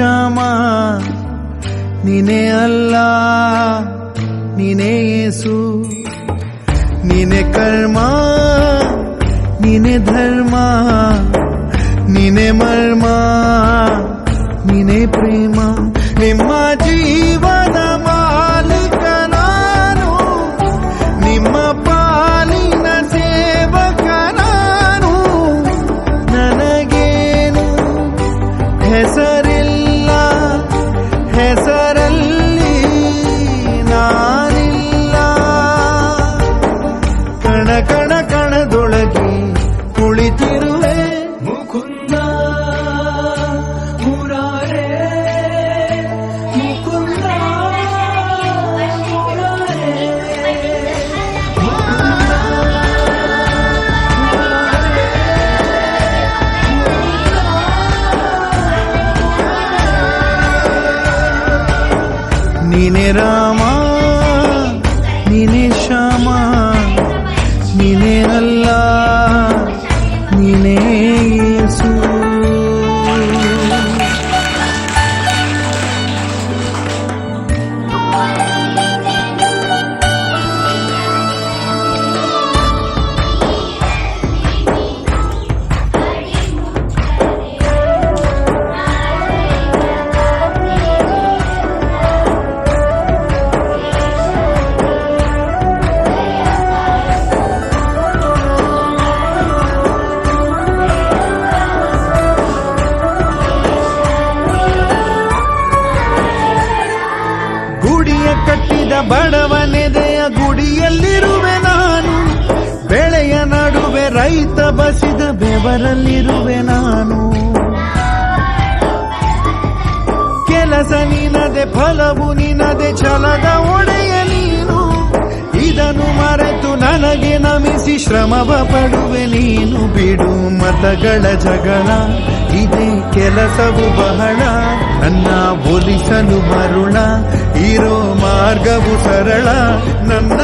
ಕ್ಷಮ ನೀನೇ ಅಲ್ಲ ನೀನೇ ಯೇಸು. ನೀನೆ ಕರ್ಮ ನೀನೆ ಧರ್ಮ. ನೀನೆ ಮರ್ಮ ನೀನೆ ಪ್ರೇಮ. ನಿಮ್ಮ I'm. ಬಸಿದ ಬೆವರಲ್ಲಿರುವೆ ನಾನು. ಕೆಲಸ ನಿನದೆ, ಫಲವು ನಿನದೆ, ಛಲದ ಒಡೆಯ ನೀನು. ಇದನ್ನು ಮರೆತು ನನಗೆ ನಮಿಸಿ ಶ್ರಮವ ಪಡುವೆ ನೀನು. ಬಿಡು ಮತಗಳ ಜಗಳ, ಇದೆ ಕೆಲಸವು ಬಹಳ. ನನ್ನ ಒಲಿಸಲು ಮರುಣ ಇರೋ ಮಾರ್ಗವು ಸರಳ. ನನ್ನ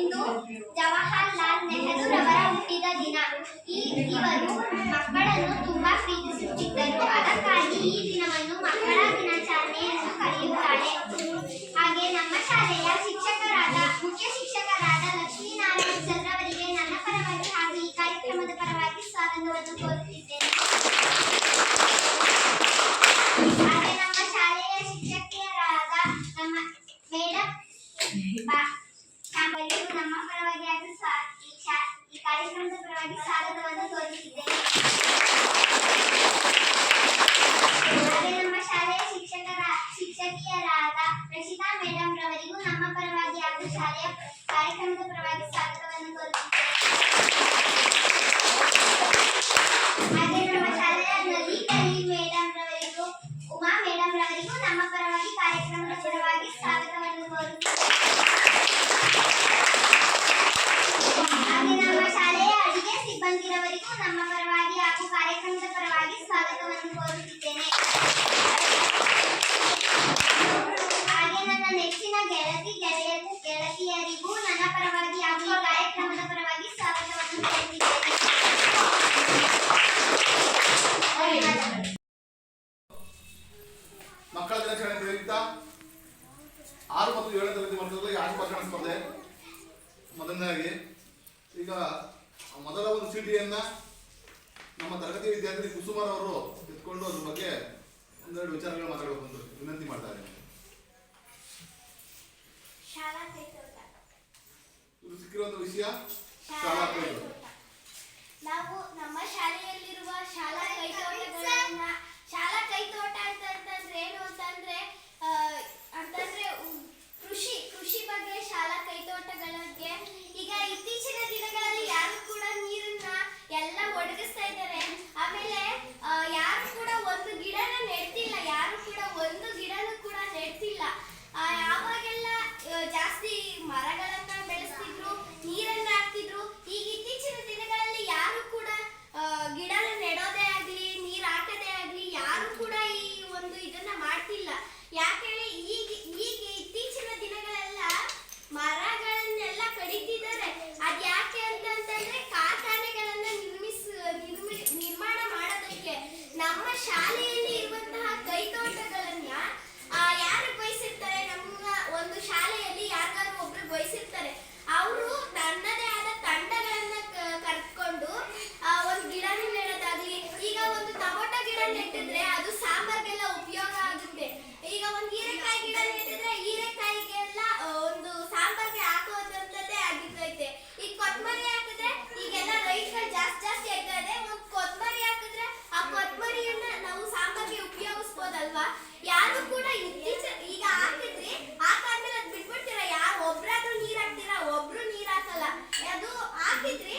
ಇಂದು ಜವಾಹರಲಾಲ್ ನೆಹರು ರವರ ಹುಟ್ಟಿದ ದಿನ. ಈ ಇವರು ಮಕ್ಕಳನ್ನು ತುಂಬಾ ಪ್ರೀತಿಸುತ್ತಿದ್ದರು. ಅದಕ್ಕಾಗಿ ಈ ದಿನವನ್ನು ಮಕ್ಕಳ ದಿನಾಚರಣೆ ಎಂದು ಕರೆಯುತ್ತಾರೆ. ಮಾಹಿತಿಯನ್ನ ನಮ್ಮ ತರಗತಿ ವಿದ್ಯಾರ್ಥಿ ಕುಸುಮಾರ್ ಅವರು ಎತ್ಕೊಂಡು ಅದ್ರ ಬಗ್ಗೆ ಒಂದೆರಡು ವಿಚಾರಗಳು ಮಾತಾಡಬೇಕು ಅಂತ ವಿನಂತಿ ಮಾಡ್ತಾರೆ ಸಿಕ್ಕಿರೋ ಒಂದು ವಿಷಯ ಶಾಲಾ ಕೈತೋಟ. ನಾವು ನಮ್ಮ ಶಾಲೆಯಲ್ಲಿರುವ ಶಾಲಾ ಕೈತೋಟಗಳನ್ನ ಶಾಲಾ ಕೈತೋಟ ಅಂತ ಆವಾಗೆಲ್ಲ ಜಾಸ್ತಿ ಮರಗಳ ಅಲ್ವಾ? ಯಾರು ಕೂಡ ಇತ್ತೀಚೆ ಈಗ ಹಾಕಿದ್ರೆ ಹಾಕಾದ್ಮೇಲೆ ಅದ್ ಬಿಟ್ಬಿಡ್ತೀರಾ? ಯಾರು ಒಬ್ರಾದ್ರೂ ನೀರ್ ಹಾಕ್ತೀರಾ ಒಬ್ರು ನೀರ್ ಹಾಕಲ್ಲ ಅದು ಹಾಕಿದ್ರೆ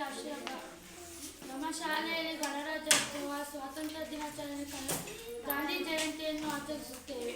ಶಾಶ್ವತ. ನಮ್ಮ ಶಾಲೆಯಲ್ಲಿ ಗಣರಾಜ್ಯೋತ್ಸವ ಸ್ವಾತಂತ್ರ್ಯ ದಿನಾಚರಣೆ ಗಾಂಧಿ ಜಯಂತಿಯನ್ನು ಆಚರಿಸುತ್ತೇವೆ.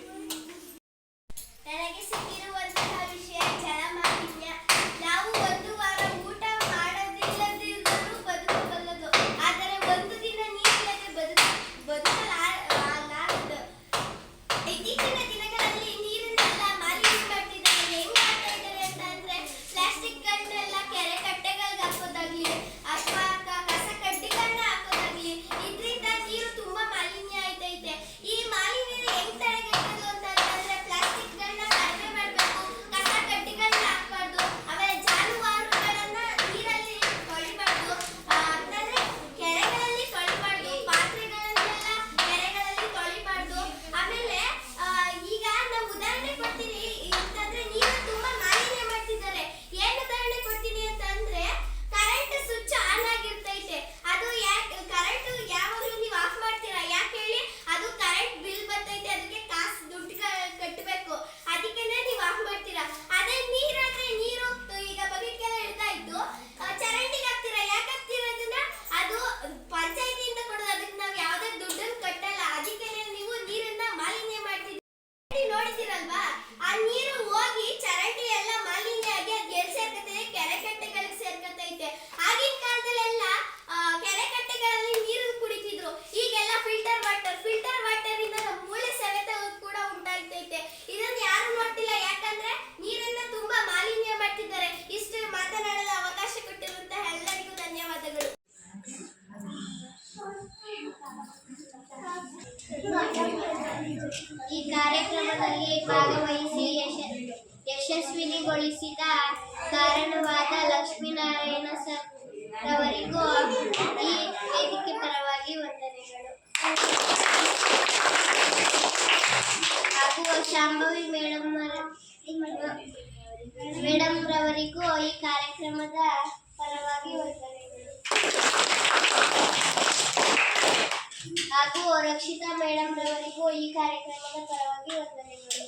ರಕ್ಷಿತಾ ಮೇಡಮ್ ರವರಿಗೂ ಈ ಕಾರ್ಯಕ್ರಮದ ಪರವಾಗಿ ವಂದನೆಗಳು.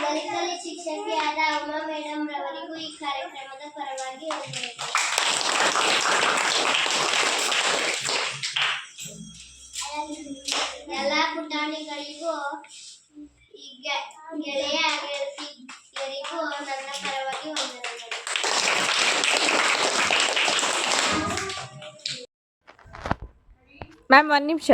ದಲಿತಲಿ ಶಿಕ್ಷಕಿಯಾದ ಉಮಾ ಮೇಡಮ್ ರವರಿಗೂ ಈ ಕಾರ್ಯಕ್ರಮದ ಪರವಾಗಿ ವಂದನೆಗಳು. ಎಲ್ಲ ಪುಟಾಣಿಗಳಿಗೂ, ಈ ಗೆಳೆಯ ಗೆಳತಿಯರಿಗೂ ನನ್ನ ಪರವಾಗಿ ವಂದನೆಗಳು. ಮ್ಯಾಮ್ ಒಂದು ನಿಮಿಷ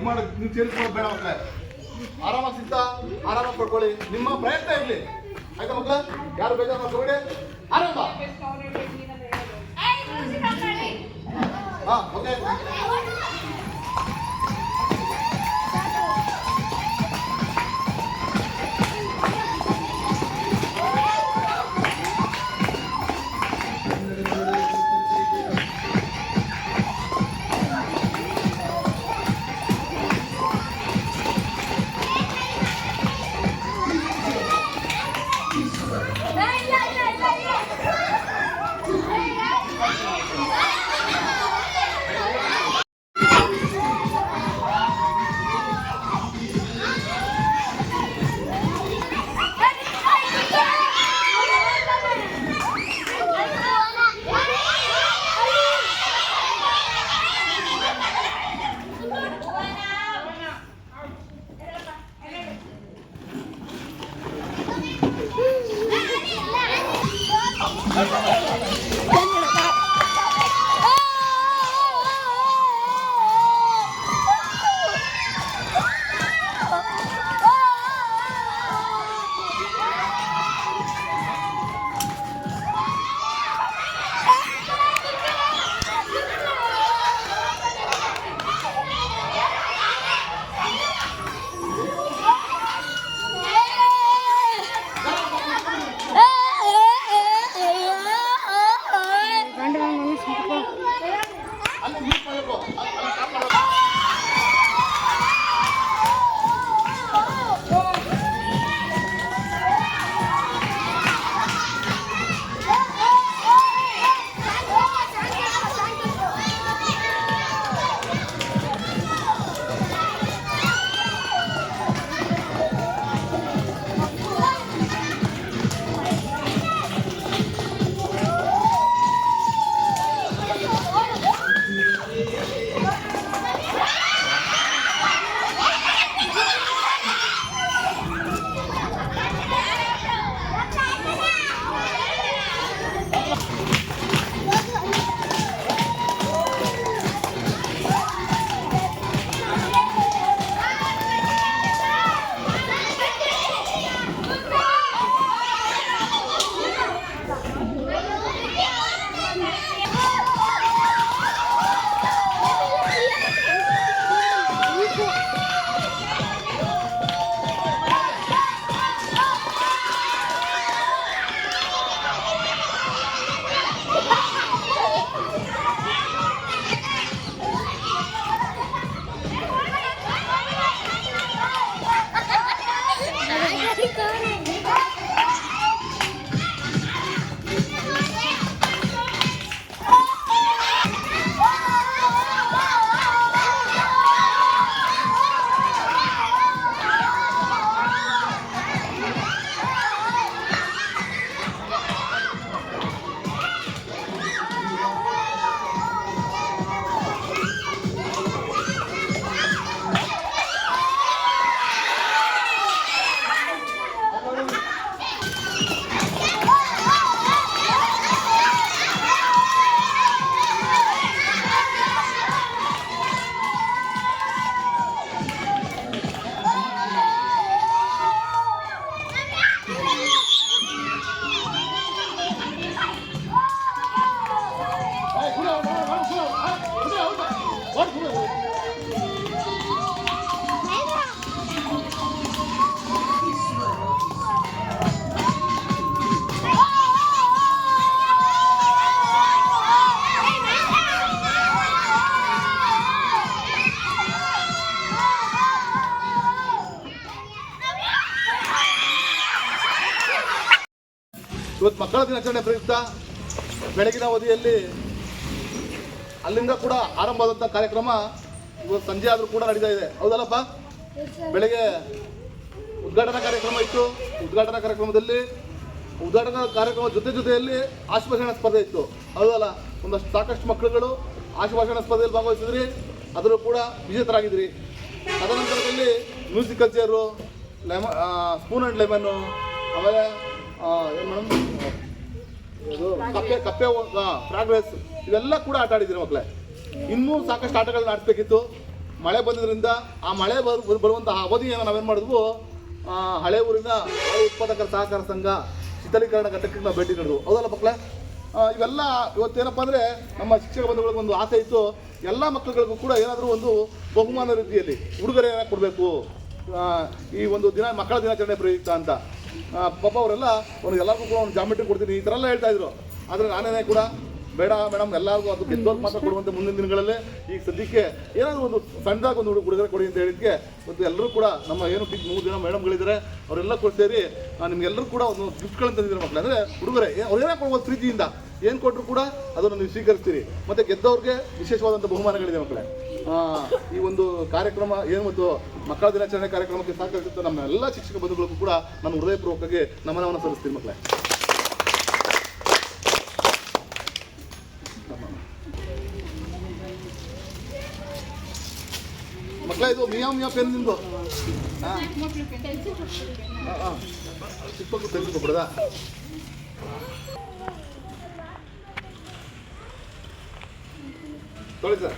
ಇದು ಮಾಡಿ ನೀವು ಸೇರಿಸ್ಕೊಳ್ಳೋದು ಬೇಡ ಮಕ್ಕಳೇ ಆರಾಮಾಗಿ ಸಿಗ್ತ ಆರಾಮಾಗಿ ಪಡ್ಕೊಳ್ಳಿ. ನಿಮ್ಮ ಪ್ರಯತ್ನ ಇರಲಿ. ಆಯ್ತಾ ಮಕ್ಕಳ ಯಾರು ಬೇಜಾರು ಮಾಡ್ಕೊಬೇಡಿ ಆರಾಮ. ಹಾ ಓಕೆ ಮಕ್ಕಳ ದಿನಾಚರಣೆ ಪ್ರಯುಕ್ತ ಬೆಳಗಿನ ಅವಧಿಯಲ್ಲಿ ಅಲ್ಲಿಂದ ಕೂಡ ಆರಂಭವಾದಂತಹ ಕಾರ್ಯಕ್ರಮ ಇವತ್ತು ಸಂಜೆ ಆದರೂ ಕೂಡ ನಡೀತಾ ಇದೆ. ಹೌದಲ್ಲಪ್ಪ? ಬೆಳಗ್ಗೆ ಉದ್ಘಾಟನಾ ಕಾರ್ಯಕ್ರಮ ಇತ್ತು. ಉದ್ಘಾಟನಾ ಕಾರ್ಯಕ್ರಮದಲ್ಲಿ ಉದ್ಘಾಟನಾ ಕಾರ್ಯಕ್ರಮ ಜೊತೆ ಜೊತೆಯಲ್ಲಿ ಆಶುಭಾಷಣ ಸ್ಪರ್ಧೆ ಇತ್ತು. ಹೌದಲ್ಲ? ಒಂದಷ್ಟು ಸಾಕಷ್ಟು ಮಕ್ಕಳುಗಳು ಆಶುಭಾಷಣ ಸ್ಪರ್ಧೆಯಲ್ಲಿ ಭಾಗವಹಿಸಿದ್ರಿ. ಅದರಲ್ಲೂ ಕೂಡ ವಿಜೇತರಾಗಿದ್ರಿ. ತದನಂತರದಲ್ಲಿ musical culture lemon spoon and lemon, ಆಮೇಲೆ ಕಪ್ಪೆ ಕಪ್ಪೆ ಫ್ರಾಗ್ರೆಸ್ ಇವೆಲ್ಲ ಕೂಡ ಆಟ ಆಡಿದ್ದೀರಿ ಮಕ್ಕಳೇ. ಇನ್ನೂ ಸಾಕಷ್ಟು ಆಟಗಳನ್ನ ಆಡಿಸ್ಬೇಕಿತ್ತು. ಮಳೆ ಬಂದಿದ್ರಿಂದ ಆ ಮಳೆ ಬರು ಬರ್- ಬರುವಂತಹ ಅವಧಿಯನ್ನು ನಾವೇನು ಮಾಡಿದ್ವು? ಹಳೆ ಊರಿನ ಉತ್ಪಾದಕರ ಸಹಕಾರ ಸಂಘ ಶೀತಲೀಕರಣ ಘಟಕಕ್ಕೆ ನಾವು ಭೇಟಿ ನೀಡಿದ್ವು ಹೌದಲ್ಲ ಮಕ್ಕಳೇ? ಇವೆಲ್ಲ ಇವತ್ತೇನಪ್ಪ ಅಂದರೆ ನಮ್ಮ ಶಿಕ್ಷಕ ಬಂಧುಗಳಿಗೆ ಒಂದು ಆಸೆ ಇತ್ತು. ಎಲ್ಲ ಮಕ್ಕಳುಗಳಿಗೂ ಕೂಡ ಏನಾದರೂ ಒಂದು ಬಹುಮಾನ ರೀತಿಯಲ್ಲಿ ಉಡುಗೊರೆಯನ್ನು ಕೊಡಬೇಕು. ಈ ಒಂದು ದಿನ, ಮಕ್ಕಳ ದಿನಾಚರಣೆ ಪ್ರಯುಕ್ತ ಅಂತ. ಪಾಪ ಅವರೆಲ್ಲ ಅವ್ರಿಗೆ ಎಲ್ಲರಿಗೂ ಕೂಡ ಒಂದು ಜಾಮೆಟ್ರಿ ಕೊಡ್ತೀನಿ. ಈ ಥರ ಎಲ್ಲ ಹೇಳ್ತಾ ಇದ್ರು. ಆದರೆ ನಾನೇ ಕೂಡ ಬೇಡ ಮೇಡಮ್, ಎಲ್ಲರಿಗೂ ಅದು ಗೆದ್ದೋರ್ಗೆ ಮಾತ್ರ ಕೊಡುವಂತೆ ಮುಂದಿನ ದಿನಗಳಲ್ಲಿ ಈಗ ಸದ್ಯಕ್ಕೆ ಏನಾದರೂ ಒಂದು ಸಣ್ಣದಾಗಿ ಒಂದು ಹುಡುಗ ಉಡುಗೊರೆ ಕೊಡಿ ಅಂತ ಹೇಳಿದ್ಕೆ, ಮತ್ತು ಎಲ್ಲರೂ ಕೂಡ ನಮ್ಮ ಏನು ಬಿಗ್ ಮೂರು ದಿನ ಮೇಡಮ್ಗಳಿದ್ದಾರೆ, ಅವರೆಲ್ಲ ಕೂಡ ಸೇರಿ ನಿಮ್ಗೆಲ್ಲರೂ ಕೂಡ ಒಂದು ಗಿಫ್ಟ್ಗಳನ್ನು ತಂದಿದ್ದಾರೆ ಮಕ್ಕಳು ಅಂದರೆ ಉಡುಗೊರೆ ಅವರೇನೇ ಕೊಡ್ಬೋದು ಪ್ರೀತಿಯಿಂದ ಏನು ಕೊಟ್ಟರು ಕೂಡ ಅದನ್ನು ನೀವು ಸ್ವೀಕರಿಸ್ತೀರಿ. ಮತ್ತು ಗೆದ್ದವ್ರಿಗೆ ವಿಶೇಷವಾದಂಥ ಬಹುಮಾನಗಳಿದೆ ಮಕ್ಕಳೇ ಈ ಒಂದು ಕಾರ್ಯಕ್ರಮ ಏನು ಮತ್ತು ಮಕ್ಕಳ ದಿನಾಚರಣೆ ಕಾರ್ಯಕ್ರಮಕ್ಕೆ ಸಹಕರಿಸುತ್ತೆ ನಮ್ಮ ಎಲ್ಲ ಶಿಕ್ಷಕ ಬಂಧುಗಳಿಗೂ ಕೂಡ ನಾನು ಹೃದಯಪೂರ್ವಕವಾಗಿ ನಮನವನ್ನು ಸಲ್ಲಿಸ್ತೀನಿ ಮಕ್ಕಳೇ ಮಕ್ಕಳ ಇದು? ಮಿಯಾ ಮಿಯಾ ಪೆನ್ ನಿಂದು? ಚಿಕ್ಕ ಮಕ್ಕಳು ಪೆನ್ ತೊಳಿ ಸರ್.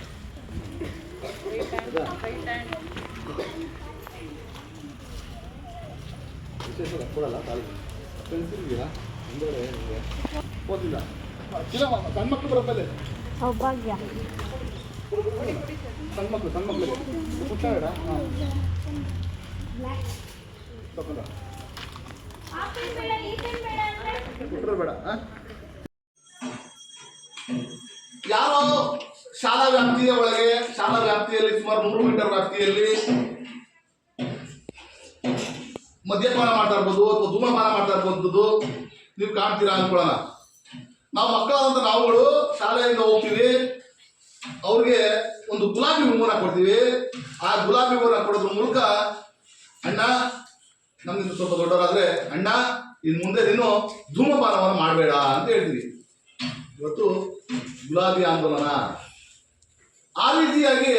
ವಿಶೇಷ ಕೊಡಲ್ಲ, ತಾಳಿ. ಪೆನ್ಸಿಲ್ ಇದೆಯಾ? ಮಕ್ಕಳು ಬರಪ್ಪಲ್ಲಿ ಸೌಭಾಗ್ಯ. ಸಣ್ಣ? ಯಾರೋ ಶಾಲಾ ವ್ಯಾಪ್ತಿಯ ಒಳಗೆ, ಶಾಲಾ ವ್ಯಾಪ್ತಿಯಲ್ಲಿ ಸುಮಾರು ನೂರು ಮೀಟರ್ ವ್ಯಾಪ್ತಿಯಲ್ಲಿ ಮದ್ಯಪಾನ ಮಾಡ್ತಾ ಇರ್ಬೋದು ಅಥವಾ ಧೂಮಪಾನ ಮಾಡ್ತಾ ಇರುವಂಥದ್ದು ನೀವು ಕಾಣ್ತೀರಾ ಅನ್ಕೊಳ್ಳೋಣ ನಾವು ಮಕ್ಕಳಾದಂಥ ನಾವುಗಳು ಶಾಲೆಯಿಂದ ಹೋಗ್ತೀವಿ. ಅವ್ರಿಗೆ ಒಂದು ಗುಲಾಬಿ ಹೂವನ್ನ ಕೊಡ್ತೀವಿ. ಆ ಗುಲಾಬಿ ಹೂವನ್ನ ಕೊಡೋದ್ರ ಮೂಲಕ ಅಣ್ಣ, ನಮ್ಗಿಂತ ಸ್ವಲ್ಪ ದೊಡ್ಡವರಾದ್ರೆ, ಅಣ್ಣ ಇನ್ನು ಮುಂದೆ ನೀನು ಧೂಮಪಾನವನ್ನು ಮಾಡಬೇಡ ಅಂತ ಹೇಳ್ತೀವಿ. ಇವತ್ತು ಗುಲಾಬಿ ಆಂದೋಲನ. ಆ ರೀತಿಯಾಗಿ